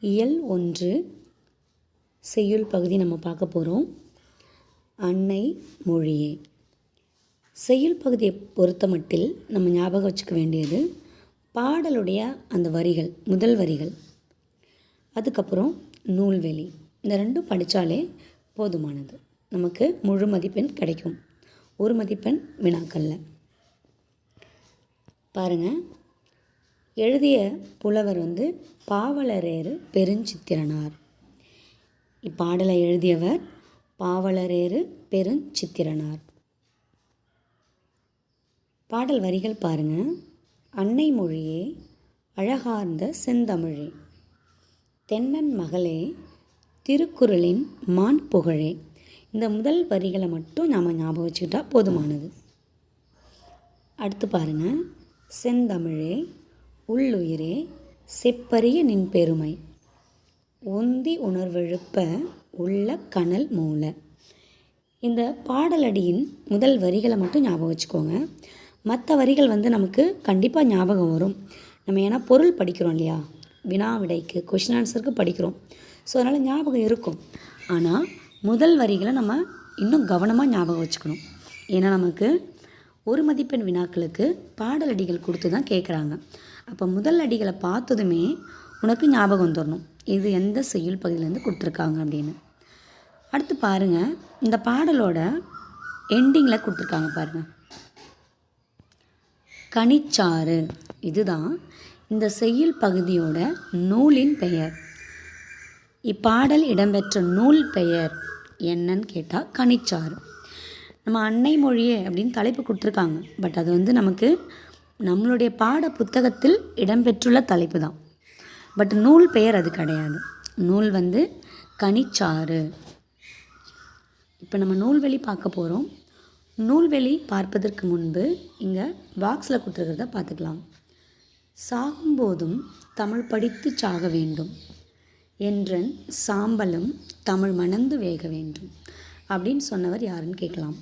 இயல் ஒன்று செய்யுள் பகுதி நம்ம பார்க்க போகிறோம் அன்னை மொழியே. செய்யுள் பகுதியை பொறுத்தமட்டில் நம்ம ஞாபகம் வச்சுக்க வேண்டியது பாடலுடைய அந்த வரிகள் முதல் வரிகள். அதுக்கப்புறம் நூல்வெளி. இந்த ரெண்டும் படித்தாலே போதுமானது. நமக்கு முழு மதிப்பெண் கிடைக்கும். ஒரு மதிப்பெண் வினாக்களில். பாருங்கள் எழுதிய புலவர் வந்து பாவலரேறு பெருஞ்சித்திரனார். இப்பாடலை எழுதியவர் பாவலரேறு பெருஞ்சித்திரனார். பாடல் வரிகள் பாருங்க. அன்னை மொழியே அழகார்ந்த செந்தமிழே தென்னன் மகளே திருக்குறளின் மான் புகழே. இந்த முதல் வரிகளை மட்டும் நாம் ஞாபகம் வச்சுக்கிட்டால் போதுமானது. அடுத்து பாருங்க. செந்தமிழே உள்ளுயிரே செப்பரிய நின் பெருமை. ஒந்தி உணர்வெழுப்ப உள்ள கனல் மூல. இந்த பாடலடியின் முதல் வரிகளை மட்டும் ஞாபகம் வச்சுக்கோங்க. மற்ற வரிகள் வந்து நமக்கு கண்டிப்பாக ஞாபகம் வரும். நம்ம ஏன்னா பொருள் படிக்கிறோம் இல்லையா? வினா விடைக்கு கொஷின் ஆன்சருக்கு படிக்கிறோம். ஸோ அதனால் ஞாபகம் இருக்கும். ஆனால் முதல் வரிகளை நம்ம இன்னும் கவனமாக ஞாபகம் வச்சுக்கணும். ஏன்னா நமக்கு ஒரு மதிப்பெண் வினாக்களுக்கு பாடலடிகள் கொடுத்து தான் கேட்குறாங்க அப்போ முதல் அடிகளை பார்த்ததுமே உனக்கு ஞாபகம் வந்துடணும் இது எந்த செய்யுள் பகுதியிலேருந்து கொடுத்துருக்காங்க அப்படின்னு. அடுத்து பாருங்கள் இந்த பாடலோட எண்டிங்கில் கொடுத்துருக்காங்க பாருங்கள் கனிச்சாறு. இதுதான் இந்த செய்யுள் பகுதியோட நூலின் பெயர். இப்பாடல் இடம்பெற்ற நூல் பெயர் என்னன்னு கேட்டால் கனிச்சாறு. நம்ம அன்னை மொழியே அப்படின்னு தலைப்பு கொடுத்துருக்காங்க. பட் அது வந்து நமக்கு நம்மளுடைய பாட புத்தகத்தில் இடம்பெற்றுள்ள தலைப்பு தான் பட் நூல் பெயர் அது கிடையாது. நூல் வந்து கனிச்சாறு. இப்போ நம்ம நூல்வெளி பார்க்க போகிறோம் நூல்வெளி பார்ப்பதற்கு முன்பு இங்கே பாக்ஸில் கொடுத்துருக்கிறத பார்த்துக்கலாம். சாகும்போதும் தமிழ் படித்து சாக வேண்டும். என்றன் சாம்பலும் தமிழ் மணந்து வேக வேண்டும். அப்படின்னு சொன்னவர் யாருன்னு கேட்கலாம்.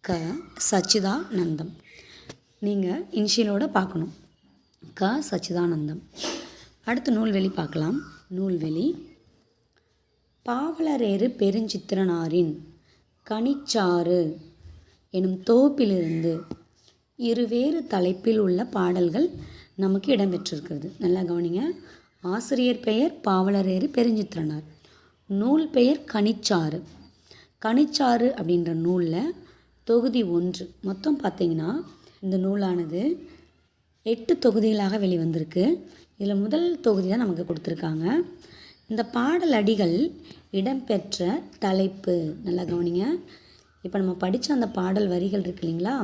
க. சச்சிதானந்தம். நீங்கள் இன்ஷியலோடு பார்க்கணும். க. சச்சிதானந்தம். அடுத்து நூல்வெளி பார்க்கலாம். நூல்வெளி. பாவலரேறு பெருஞ்சித்திரனாரின் கனிச்சாறு எனும் தொகுப்பிலிருந்து இருவேறு தலைப்பில் உள்ள பாடல்கள் நமக்கு இடம்பெற்றிருக்கிறது. நல்லா கவனிங்க. ஆசிரியர் பெயர் பாவலரேறு பெருஞ்சித்திரனார். நூல் பெயர் கனிச்சாறு. கனிச்சாறு அப்படின்ற நூலில் தொகுதி ஒன்று. மொத்தம் பார்த்திங்கன்னா இந்த நூலானது எட்டு தொகுதிகளாக வெளிவந்திருக்கு. இதில் முதல் தொகுதி தான் நமக்கு கொடுத்துருக்காங்க. இந்த பாடல் அடிகள் இடம்பெற்ற தலைப்பு. நல்லா கவனிங்க. இப்போ நம்ம படித்த அந்த பாடல் வரிகள் இருக்கு இல்லைங்களா?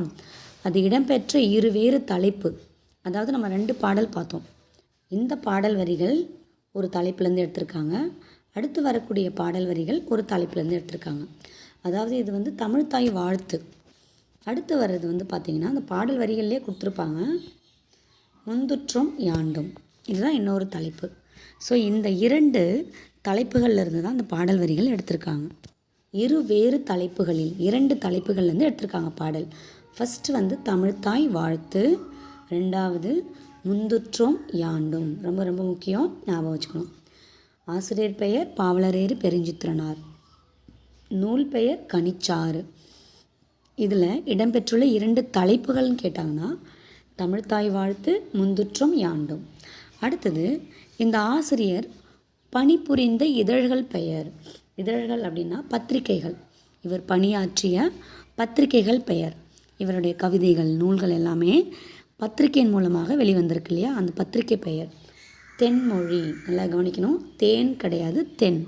அது இடம்பெற்ற இருவேறு தலைப்பு. அதாவது நம்ம ரெண்டு பாடல் பார்த்தோம். இந்த பாடல் வரிகள் ஒரு தலைப்புலேருந்து எடுத்திருக்காங்க. அடுத்து வரக்கூடிய பாடல் வரிகள் ஒரு தலைப்புலேருந்து எடுத்திருக்காங்க. அதாவது இது வந்து தமிழ்தாய் வாழ்த்து. அடுத்து வர்றது வந்து பார்த்திங்கன்னா அந்த பாடல் வரிகள்லேயே கொடுத்துருப்பாங்க. முந்துற்றும் யாண்டும். இதுதான் இன்னொரு தலைப்பு. ஸோ இந்த இரண்டு தலைப்புகளில் இருந்து தான் அந்த பாடல் வரிகள் எடுத்திருக்காங்க. இரு வேறு தலைப்புகளில் இரண்டு தலைப்புகள்லேருந்து எடுத்திருக்காங்க பாடல். ஃபஸ்ட்டு வந்து தமிழ்தாய் வாழ்த்து. ரெண்டாவது முந்துற்றும் யாண்டும். ரொம்ப ரொம்ப முக்கியம். ஞாபகம் வச்சுக்கணும். ஆசிரியர் பெயர் பாவலரேறு பெருஞ்சித்திரனார். நூல் பெயர் கனிச்சாறு. இதில் இடம்பெற்றுள்ள இரண்டு தலைப்புகள்னு கேட்டாங்கன்னா தமிழ்தாய் வாழ்த்து முந்துற்றம் யாண்டும். அடுத்தது இந்த ஆசிரியர் பணிபுரிந்த இதழ்கள் பெயர். இதழ்கள் அப்படின்னா பத்திரிகைகள். இவர் பணியாற்றிய பத்திரிகைகள் பெயர். இவருடைய கவிதைகள் நூல்கள் எல்லாமே பத்திரிகையின் மூலமாக வெளிவந்திருக்கு இல்லையா? அந்த பத்திரிகை பெயர். தென்மொழி. நல்லா கவனிக்கணும். தேன் கிடையாது தென்.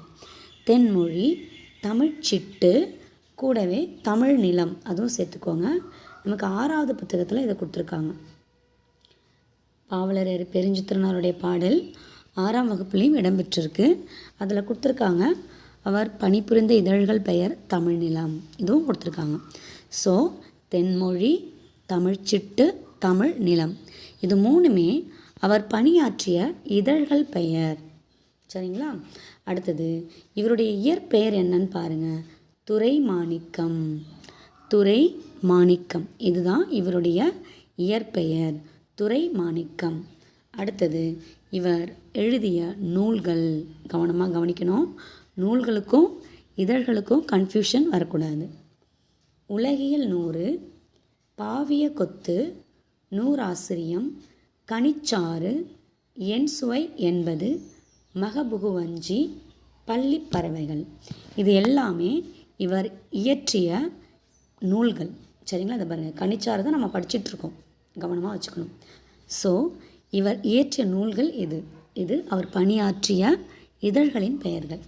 தென்மொழி தமிழ்ச்சிட்டு கூடவே தமிழ் நிலம் அதுவும் சேர்த்துக்கோங்க. நமக்கு ஆறாவது புத்தகத்தில் இதை கொடுத்துருக்காங்க. பாவலரர் பெருஞ்சித்திரனாருடைய பாடல் ஆறாம் வகுப்புலேயும் இடம்பெற்றிருக்கு. அதில் கொடுத்துருக்காங்க அவர் பணிபுரிந்த இதழ்கள் பெயர் தமிழ் நிலம் இதுவும் கொடுத்துருக்காங்க. ஸோ தென்மொழி தமிழ்ச்சிட்டு தமிழ் நிலம் இது மூணுமே அவர் பணியாற்றிய இதழ்கள் பெயர். சரிங்களா? அடுத்தது இவருடைய இயற்பெயர் என்னன்னு பாருங்கள் துறை மாணிக்கம் துறை மாணிக்கம் இதுதான் இவருடைய இயற்பெயர். துறை மாணிக்கம் அடுத்தது இவர் எழுதிய நூல்கள். கவனமாக கவனிக்கணும். நூல்களுக்கும் இதழ்களுக்கும் கன்ஃபியூஷன் வரக்கூடாது. உலகியல் நூறு பாவிய கொத்து நூறாசிரியம் கனிச்சாறு என் சுவை என்பது மகபுகுவஞ்சி பள்ளி பறவைகள். இது எல்லாமே இவர் இயற்றிய நூல்கள். சரிங்களா? அதை பாருங்கள் கனிச்சாறு தான் நம்ம படிச்சிட்ருக்கோம். கவனமாக வச்சுக்கணும். ஸோ இவர் இயற்றிய நூல்கள் இது இது அவர் பணியாற்றிய இதழ்களின் பெயர்கள்.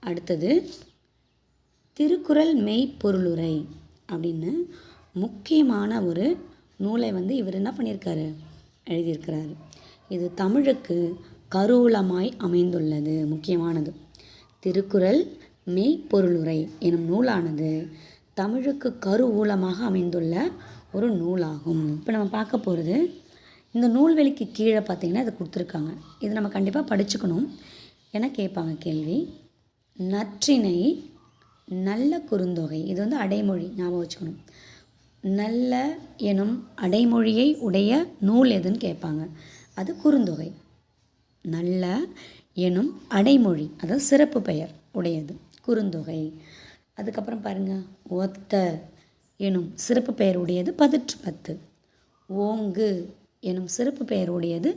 அடுத்தது திருக்குறள் மெய்ப்பொருளுரை அப்படின்னு முக்கியமான ஒரு நூலை வந்து இவர் என்ன பண்ணியிருக்காரு? எழுதியிருக்கிறார். இது தமிழுக்கு கருவூலமாய் அமைந்துள்ளது. முக்கியமானது. திருக்குறள் மெய்ப்பொருளுரை எனும் நூலானது தமிழுக்கு கருவூலமாக அமைந்துள்ள ஒரு நூலாகும். இப்போ நம்ம பார்க்க போகிறது இந்த நூல்வெளிக்கு கீழே பார்த்தீங்கன்னா இதை கொடுத்துருக்காங்க. இது நம்ம கண்டிப்பாக படிச்சுக்கணும். என கேட்பாங்க கேள்வி. நற்றினை நல்ல குறுந்தொகை. இது வந்து அடைமொழி. ஞாபகம் வச்சுக்கணும். நல்ல எனும் அடைமொழியை உடைய நூல் எதுன்னு கேட்பாங்க. அது குறுந்தொகை. நல்ல எனும் அடைமொழி. அதாவது சிறப்பு பெயர் உடையது. குறுந்தொகை. அதுக்கப்புறம் பாருங்கள் ஒத்த எனும் சிறப்பு பெயருடையது பதிற்று பத்து ஓங்கு எனும் சிறப்பு பெயருடையது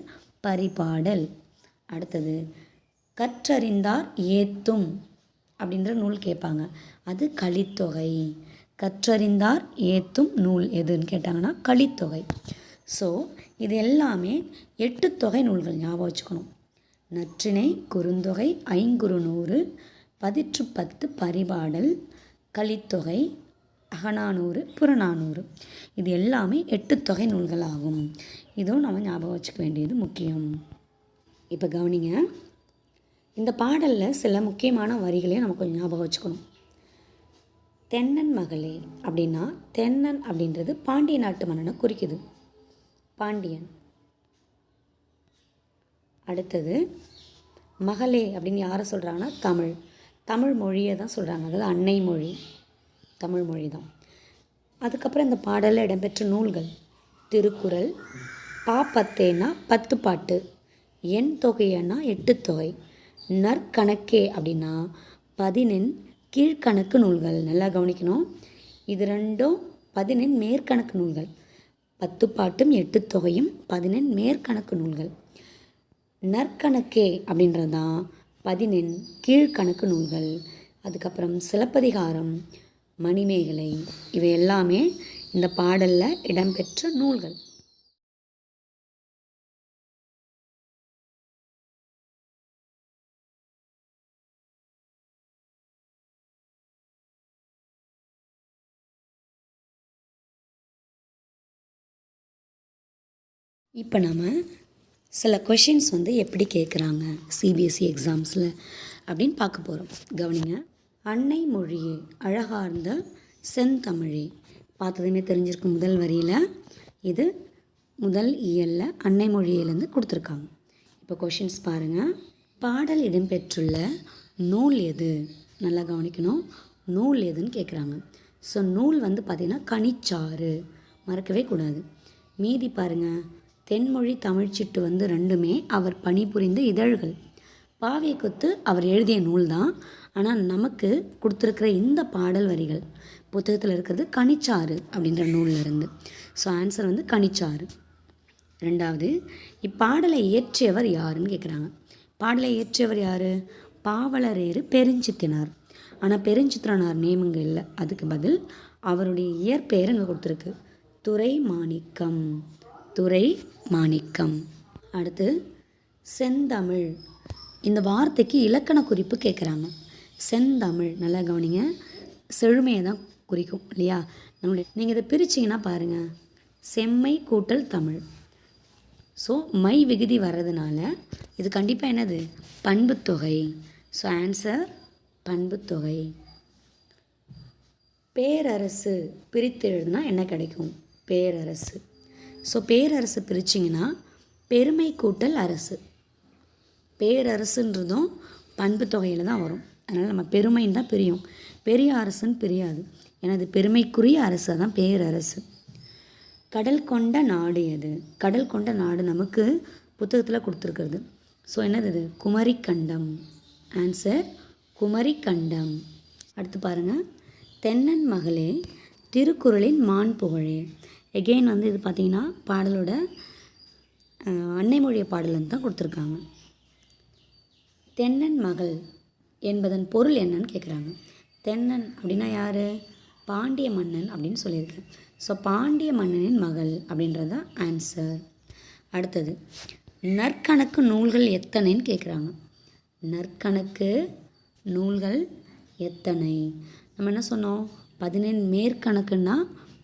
பரிபாடல். அடுத்தது கற்றறிந்தார் ஏத்தும் அப்படின்ற நூல் கேட்பாங்க. அது கலித்தொகை. கற்றறிந்தார் ஏத்தும் நூல் எதுன்னு கேட்டாங்கன்னா கலித்தொகை. ஸோ இது எல்லாமே எட்டு தொகை நூல்கள் ஞாபகம் வச்சுக்கணும். நற்றிணை குறுந்தொகை ஐங்குறுநூறு பதிற்று பத்து பரிபாடல் கலித்தொகை அகநானூறு புறநானூறு. இது எல்லாமே எட்டு தொகை நூல்களாகும். இதுவும் நம்ம ஞாபகம் வச்சுக்க வேண்டியது முக்கியம். இப்போ கவனிங்க. இந்த பாடலில் சில முக்கியமான வரிகளையும் நம்ம கொஞ்சம் ஞாபகம் வச்சுக்கணும். தென்னன் மகளே அப்படின்னா தென்னன் அப்படின்றது பாண்டிய நாட்டு மன்னனை குறிக்குது. பாண்டியன். அடுத்தது மகளே அப்படின்னு யாரை சொல்கிறாங்கன்னா தமிழ். தமிழ் மொழியை தான் சொல்கிறாங்க அதாவது அன்னை மொழி தமிழ் மொழி தான். அதுக்கப்புறம் இந்த பாடலில் இடம்பெற்ற நூல்கள். திருக்குறள் பா பத்தேனா பத்து பாட்டு எண் தொகையன்னா எட்டு தொகை நற்கணக்கே அப்படின்னா பதினெண் கீழ்கணக்கு நூல்கள். நல்லா கவனிக்கணும். இது ரெண்டும் பதினெண் மேற்கணக்கு நூல்கள். பத்து பாட்டும் எட்டு தொகையும் பதினெண் மேற்கணக்கு நூல்கள். நற்கணக்கே அப்படின்றது தான் பதினெண் கீழ்கணக்கு நூல்கள். அதுக்கப்புறம் சிலப்பதிகாரம் மணிமேகலை இவை எல்லாமே இந்த பாடலில் இடம்பெற்ற நூல்கள். இப்போ நம்ம சில கொஷின்ஸ் வந்து எப்படி கேட்குறாங்க சிபிஎஸ்சி எக்ஸாம்ஸில் அப்படின்னு பார்க்க போகிறோம் கவனிங்க. அன்னை மொழியே அழகார்ந்த செந்தமிழே. பார்த்ததுமே தெரிஞ்சிருக்கு முதல் வரியில். இது முதல் இயலில் அன்னை மொழியிலேருந்து கொடுத்துருக்காங்க. இப்போ கொஷின்ஸ் பாருங்கள் பாடல் இடம்பெற்றுள்ள நூல் எது? நல்லா கவனிக்கணும். நூல் எதுன்னு கேட்குறாங்க ஸோ நூல் வந்து பார்த்திங்கன்னா கனிச்சாறு. மறக்கவே கூடாது. மீதி பாருங்கள் தென்மொழி தமிழ்ச்சிட்டு வந்து ரெண்டுமே அவர் பணிபுரிந்த இதழ்கள். பாவிய கொத்து அவர் எழுதிய நூல் தான் ஆனால் நமக்கு கொடுத்துருக்கிற இந்த பாடல் வரிகள் புத்தகத்தில் இருக்கிறது கனிச்சாறு அப்படின்ற நூல்ல இருந்து. ஸோ ஆன்சர் வந்து கனிச்சாறு. ரெண்டாவது இப்பாடலை இயற்றியவர் யாருன்னு கேட்குறாங்க பாடலை இயற்றியவர் யார்? பாவலரேறு பெருஞ்சித்தினார். ஆனால் பெருஞ்சித்திரனார் நேமுங்க இல்லை. அதுக்கு பதில் அவருடைய இயற்பெயர் அங்கே கொடுத்துருக்கு. துறை மாணிக்கம் துறை மாணிக்கம். அடுத்து செந்தமிழ். இந்த வார்த்தைக்கு இலக்கண குறிப்பு கேட்குறாங்க செந்தமிழ் நல்லா கவனிங்க. செழுமையை தான் குறிக்கும் இல்லையா? நம்மளுடைய நீங்கள் இதை பிரிச்சிங்கன்னா பாருங்கள் செம்மை கூட்டல் தமிழ். ஸோ மை விகுதி வர்றதுனால இது கண்டிப்பாக என்னது? பண்புத்தொகை. So answer பண்புத்தொகை. பேரரசு பிரித்து எழுதுனா என்ன கிடைக்கும்? பேரரசு. ஸோ பேரரசு பிரிச்சிங்கன்னா பெருமை கூட்டல் அரசு. பேரரசுன்றதும் பண்பு தொகையில் தான் வரும். அதனால் நம்ம பெருமைன்னு தான் பிரியும். பெரிய அரசுன்னு பிரியாது. எனது பெருமைக்குரிய அரசு தான் பேரரசு. கடல் கொண்ட நாடு எது? கடல் கொண்ட நாடு நமக்கு புத்தகத்தில் கொடுத்துருக்கிறது. ஸோ என்னது இது? குமரிக்கண்டம். ஆன்சர் குமரிக்கண்டம். அடுத்து பாருங்கள் தென்னன் மகளே திருக்குறளின் மான் புகழே எகெயின் வந்து இது பார்த்தீங்கன்னா பாடலோட அன்னை மொழிய பாடல் தான் கொடுத்துருக்காங்க. தென்னன் மகள் என்பதன் பொருள் என்னன்னு கேட்குறாங்க தென்னன் அப்படின்னா யார்? பாண்டிய மன்னன் அப்படின்னு சொல்லியிருக்கேன் ஸோ பாண்டிய மன்னனின் மகள் அப்படின்றது தான் ஆன்சர் அடுத்தது நற்கணக்கு நூல்கள் எத்தனைன்னு கேட்குறாங்க நற்கணக்கு நூல்கள் எத்தனை? நம்ம என்ன சொன்னோம்? பதினெண் மேற்கணக்குன்னா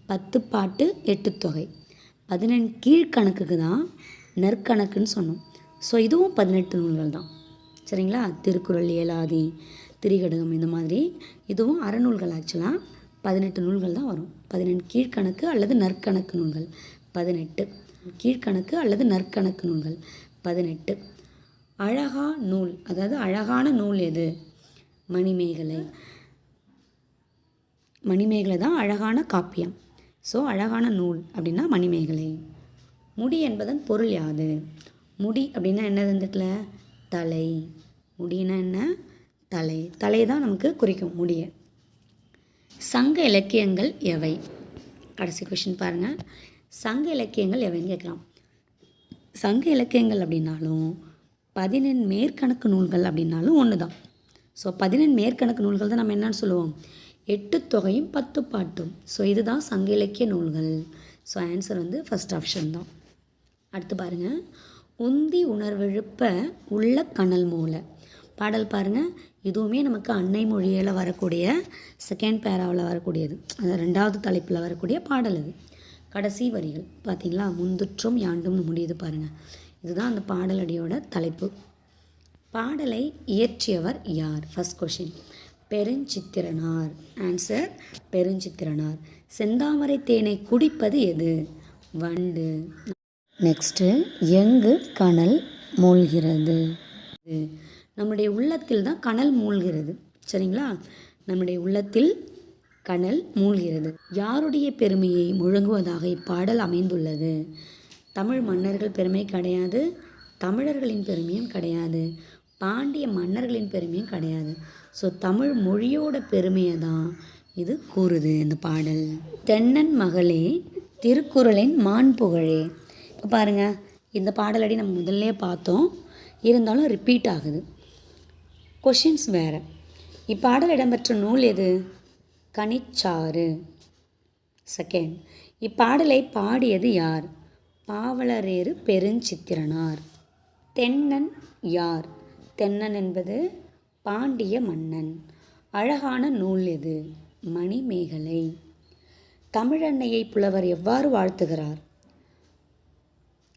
பத்து பாட்டு எட்டு தொகை. பதினெண் கீழ்கணக்குக்கு தான் நற்கணக்குன்னு சொன்னோம். ஸோ இதுவும் பதினெட்டு நூல்கள் தான். சரிங்களா? திருக்குறள் ஏலாதி திரிகடகம் இந்த மாதிரி இதுவும் அறநூல்கள் ஆக்சுவலாக பதினெட்டு நூல்கள் தான் வரும். பதினெண்டு கீழ்கணக்கு அல்லது நற்கணக்கு நூல்கள். பதினெட்டு கீழ்கணக்கு அல்லது நற்கணக்கு நூல்கள். பதினெட்டு அழகா நூல். அதாவது அழகான நூல் எது? மணிமேகலை. மணிமேகலை தான் அழகான காப்பியம். ஸோ அழகான நூல் அப்படின்னா மணிமேகலை. முடி என்பதன் பொருள் யாது? முடி அப்படின்னா என்னது இந்த தலை. முடின்னா என்ன? தலை. தலை தான் நமக்கு குறிக்கும் முடிய. சங்க இலக்கியங்கள் எவை? கடைசி கொஷின் பாருங்கள் சங்க இலக்கியங்கள் எவைன்னு கேட்கலாம். சங்க இலக்கியங்கள் அப்படின்னாலும் பதினெண் மேற்கணக்கு நூல்கள் அப்படின்னாலும் ஒன்று தான் ஸோ பதினெண் மேற்கணக்கு நூல்கள் தான் நம்ம என்னன்னு சொல்லுவோம். எட்டு தொகையும் பத்து பாட்டும். ஸோ இதுதான் சங்க இலக்கிய நூல்கள். ஸோ ஆன்சர் வந்து ஃபஸ்ட் ஆப்ஷன் தான். அடுத்து பாருங்கள் உந்தி உணர்வெழுப்ப உள்ள கனல் மூலை. பாடல் பாருங்கள் இதுவுமே நமக்கு அன்னை மொழியில் வரக்கூடிய செகண்ட் பேராவில் வரக்கூடியது. அது ரெண்டாவது தலைப்பில் வரக்கூடிய பாடல் அது. கடைசி வரிகள். பார்த்தீங்களா முந்துற்றும் யாண்டும் முடியுது பாருங்கள் இதுதான் அந்த பாடலடியோட தலைப்பு. பாடலை இயற்றியவர் யார்? First question Perunchithiranar. Answer Perunchithiranar. செந்தாமரை தேனை குடிப்பது எது? வண்டு. நெக்ஸ்ட்டு எங்கு கனல் மூழ்கிறது? நம்முடைய உள்ளத்தில் தான் கனல் மூழ்கிறது. சரிங்களா? நம்முடைய உள்ளத்தில் கனல் மூழ்கிறது. யாருடைய பெருமையை முழங்குவதாக இப்பாடல் அமைந்துள்ளது? தமிழ் மன்னர்கள் பெருமை கிடையாது. தமிழர்களின் பெருமையும் கிடையாது. பாண்டிய மன்னர்களின் பெருமையும் கிடையாது. ஸோ தமிழ் மொழியோட பெருமையை தான் இது கூறுது இந்த பாடல். தென்னன் மகளே திருக்குறளின் மான் புகழே. இப்போ பாருங்கள் இந்த பாடலடி நம்ம முதல்ல பார்த்தோம். இருந்தாலும் ரிப்பீட் ஆகுது. கொஷின்ஸ் வேறு. இப்பாடல் இடம்பெற்ற நூல் எது? கனிச்சாறு. செகண்ட் இப்பாடலை பாடியது யார்? பாவலரேறு பெருஞ்சித்திரனார். தென்னன் யார்? தென்னன் என்பது பாண்டிய மன்னன். அழகான நூல் எது? மணிமேகலை. தமிழன்னையை புலவர் எவ்வாறு வாழ்த்துகிறார்?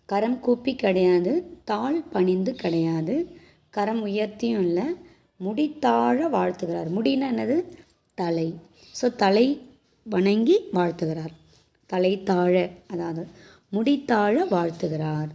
கரம் கூப்பி கிடையாது தாழ் பணிந்து கிடையாது கரம் உயர்த்தியும் இல்லை முடித்தாழ வாழ்த்துகிறார். முடினா என்னது? தலை. ஸோ தலை வணங்கி வாழ்த்துகிறார். தலை தாழ அதாவது முடித்தாழ வாழ்த்துகிறார்.